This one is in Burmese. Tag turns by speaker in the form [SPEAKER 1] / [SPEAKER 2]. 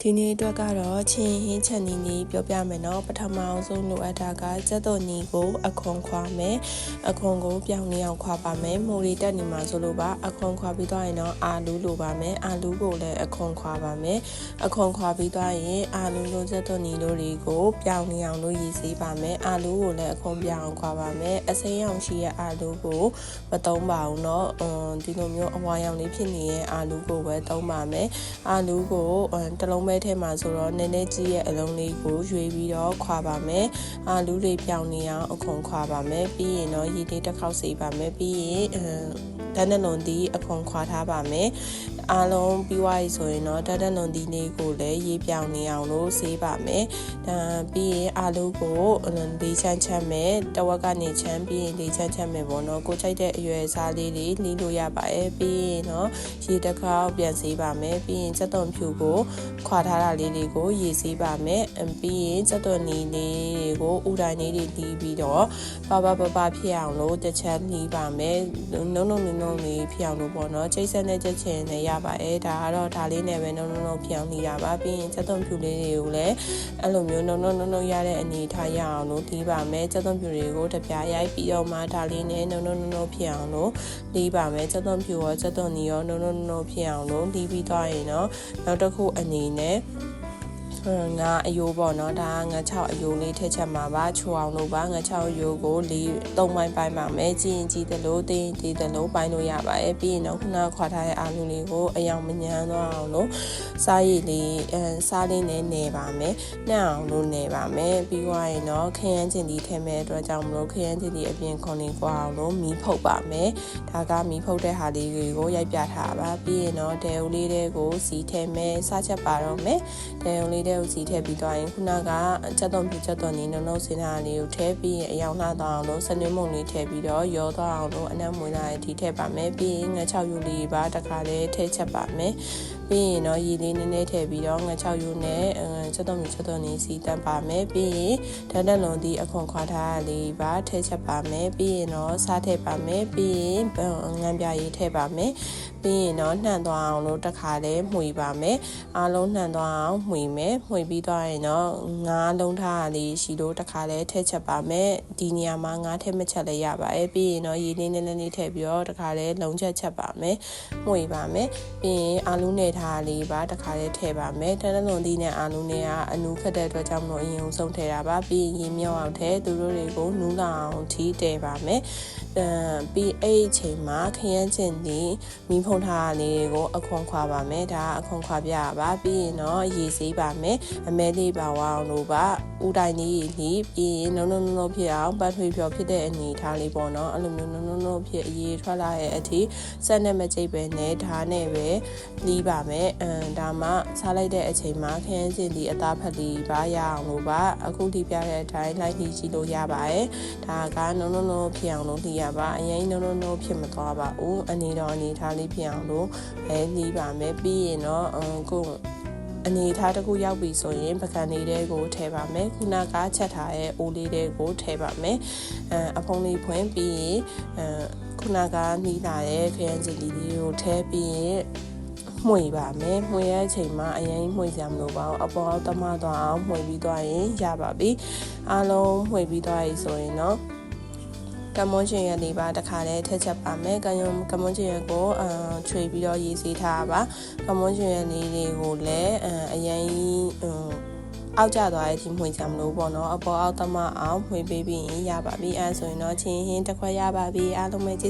[SPEAKER 1] ဒီနေ့အတွက်ကတော့ချင်းဟင်းချက်နီနီပြောပြမယ်နော်ပထမအောင်ဆုံးလိုအပ်တာကစက်တော်နီကိုအခွန်ခွာမယ်အခွန်ကိုပြောင်းနေအောင်ခွာပါမယ်မိုးရီတက်နေမှာဆိုလို့ပါအခွန်ခွာပြီးသွားရင်တော့အာလူလိုပါမယ်အာလူကိုလည်းအခွန်ခွာပါမယ်အခွန်ခွာပြီးသွားရင်အာလူလိုစက်တော်နီလိုတွေကိုပြောင်းနေအောင်လို့ရည်စည်းပါမယ်အာလူကိုလည်းအခွန်ပြောင်းအောင်ခွာပါမယ်အစိမ်းအောင်ရှိရဲ့အာလူကိုမသုံးပါဘူးเนาะဒီလိုမျိုးအဝါရောင်လေးဖြစ်နေတဲ့အာလူကိုပဲသုံးပါမယ်အာလူကိုတလုံး ပဲထဲမှာဆိုတော့နည်းနည်းကြီးရဲ့အလုံးလေးကိုရွေပြီးတော့ခွာပါမယ်အာလူတွေပြောင်းနေအောင်အခွန်ခွာပါမယ်ပြီးရင်တော့ရည်လေးတစ်ခေါက်စီပါမယ်ပြီးရင်တန်းတဲ့လုံးဒီအခွန်ခွာထားပါမယ်အားလုံးပြီးသွားပြီဆိုရင်တော့တန်းတဲ့လုံးဒီလေးကိုလည်းရေးပြောင်းနေအောင်လို့ဆေးပါမယ်ဒါပြီးရင်အာလူကိုလေးချမ်းချမ်းမယ်တဝက်ကနေချမ်းပြီးရင်လေးချမ်းချမ်းမယ်ပေါ့နော်ကိုကြိုက်တဲ့အရွယ်စားလေးတွေလီးလို့ရပါတယ်ပြီးရင်တော့ရေတစ်ခေါက်ပြန်ဆေးပါမယ်ပြီးရင်စက်သွန်ဖြူကိုခွာထားတာလေးတွေကိုရေဆေးပါမယ်ပြီးရင်စက်သွန်နီလေးတွေကိုဥတိုင်းလေးတွေတီးပြီးတော့ပပပပဖြစ်အောင်လို့တစ်ချက်နှီးပါမယ်နုံနုံနုံနုံလေးဖြစ်အောင်လို့ပေါ့နော်ချိတ်ဆက်နဲ့ချက်ချင်လည်းရပါတယ်ဒါကတော့ဒါလေးနဲ့ပဲနုံနုံနုံဖြစ်အောင်နှီးတာပါပြီးရင်စက်သွန်ဖြူလေးတွေကိုလည်းအဲ့လိုမျိုးနုံနုံနုံနုံရတဲ့အနေထားရအောင်လို့နှီးပါမယ်စက်သွန်ဖြူတွေကိုတပြားရိုက်ပြီးတော့မှဒါလေးနဲ့နုံနုံနုံဖြစ်အောင်လို့နှီးပါမယ်စက်သွန်ဖြူရောစက်သွန်နီရောနုံနုံနုံဖြစ်အောင်လို့နှီးပြီးသွားရင်တော့နောက်တစ်ခုအနေနဲ့ね ငါအယိုးပေါ့နော်ဒါငါ6အယိုးလေးထည့်ချက်မှာပါချိုအောင်လို့ပါငါ6အယိုးကို၄၃ပိုင်းပိုင်းပါမယ်ကြည့်ရင်ကြည့်တယ်လို့တင်းတည်တယ်လို့ပိုင်းလို့ရပါတယ်ပြီးရင်တော့ခုနခွာထားတဲ့အာလူလေးကိုအယောင်မညမ်းသွားအောင်လို့စားရည်လေးအဲစားလေးနဲ့နေပါမယ်နှံ့အောင်လို့နေပါမယ်ပြီးသွားရင်တော့ခရမ်းကျင်ဒီထည့်မဲ့အတွက်ကြောင့်မလို့ခရမ်းကျင်ဒီအပြင်ခွန်လေးကွာအောင်လို့မီးဖုတ်ပါမယ်ဒါကမီးဖုတ်တဲ့ဟာလေးတွေကိုရိုက်ပြထားပါပြီးရင်တော့တဲဦးလေးတွေကိုစီထည့်မယ်စားချက်ပါတော့မယ်တဲဦးလေးတဲ့ကိုစီထည့်ပြီးသွားရင်ခုနကချက်သွန်ပြချက်သွန်နေနှုံနှုံစင်တာလေးကိုထည့်ပြီးရင်အယောင်လှသွားအောင်လို့စနွေးမုံလေးထည့်ပြီးတော့ရောသွားအောင်လို့အနက်မွေးလာတဲ့ဒီထည့်ပါမယ်ပြီးရင်ငါ6ယူလေးပါတခါလေးထည့်ချက်ပါမယ် ပြီးရင်တော့ရေလေးနည်းနည်းထည့်ပြီးတော့ငါ6ယူနဲ့ချက်သွန်ပြချက်သွန်နေစီတတ်ပါမယ်ပြီးရင်ဓာတ်တက်လုံးဒီအခွန်ခွာထားလေးပါထည့်ချက်ပါမယ်ပြီးရင်တော့စားထည့်ပါမယ်ပြီးရင်ငံပြရေးထည့်ပါမယ်ပြီးရင်တော့နှံ့သွားအောင်လို့တခါလေးမှွေပါမယ်အားလုံးနှံ့သွားအောင်မှွေမယ်မှွေပြီးသွားရင်တော့ငါးလုံးထားလေးရှိလို့တခါလေးထည့်ချက်ပါမယ်ဒီနေရာမှာငါးထည့်မချက်လည်းရပါတယ်ပြီးရင်တော့ရေလေးနည်းနည်းလေးထည့်ပြီးတော့တခါလေးလုံးချက်ချက်ပါမယ်မှွေပါမယ်ပြီးရင်အာလူးနဲ့ထားလေးပါတခါလေးထည့်ပါမယ်တန်းလုံးသီးနဲ့အာလူးနဲ့ကအနူးခက်တဲ့အတွက်ကြောင့်မလို့အရင်ဆုံးထည့်တာပါပြီးရင်ရေမြောက်အောင်ထည့်သူတို့တွေကိုနူးလောင်ထီးတည်ပါမယ် အဲပြီးအဲ့အချိန်မှာခရမ်းကျင်ဒီမီးဖုံးထားလေးကိုအခွန်ခွာပါမယ်ဒါအခွန်ခွာပြရပါပြီးရင်တော့ရေစေးပါမယ်အမဲလေးပါဝအောင်လို့ပါဥတိုင်းလေးလေးပြီးရင်နုံနုံနုံဖြစ်အောင်ပတ်ထွေးဖြော်ဖြစ်တဲ့အနေထားလေးပေါ့နော်အဲ့လိုမျိုးနုံနုံနုံဖြစ်အရေးထွက်လာတဲ့အထိစက်နဲ့မကြိတ်ပဲနဲ့ဓာတ်နဲ့ပဲလီးပါမယ်အမ်ဒါမှစားလိုက်တဲ့အချိန်မှာခရမ်းကျင်ဒီအသားဖက်လေးပါရအောင်လို့ပါအခုထိပြတဲ့အတိုင်းလိုက်လီးကြည့်လို့ရပါတယ်ဒါကနုံနုံနုံဖြစ်အောင်လို့လီးရပါအရင်နုံနုံနုံဖြစ်မသွားပါဘူးအနေတော်အနေထားလေးဖြစ်အောင်လို့ပဲလီးပါမယ်ပြီးရင်တော့ကိုအနေထားတစ်ခုရောက်ပြီဆိုရင်ပကံလေးတွေကိုထည့်ပါမယ်ခုနကချက်ထားတဲ့အိုးလေးတွေကိုထည့်ပါမယ်အအဖုံးလေးဖွင့်ပြီးရင်အခုနကနှီးလာတဲ့ခရမ်းစီလေးကိုထည့်ပြီးရင်မှွေပါမယ်မှွေရဲ့အချိန်မှာအရင်မှွေစရာမလိုပါဘူးအပေါ်အောက်တမသွားအောင်မှွေပြီးသွားရင်ရပါပြီအားလုံးမှွေပြီးသွားပြီဆိုရင်တော့ ကမွန်ချင်ရလေးပါတခါလဲထည့်ချက်ပါမယ်ကယုံကမွန်ချင်ရကိုအာခြွေပြီးတော့ရေးစီထားပါကမွန်ချင်ရလေးတွေကိုလည်းအရင်အောက်ကျသွားတဲ့ဒီမှွေချမလို့ပေါ့နော်အပေါ်အောက်တမအောင်မှွေပေးပြီးရင်ရပါပြီအဲဆိုရင်တော့ချင်းဟင်းတစ်ခွက်ရပါပြီအားလုံးပဲကျေးဇူး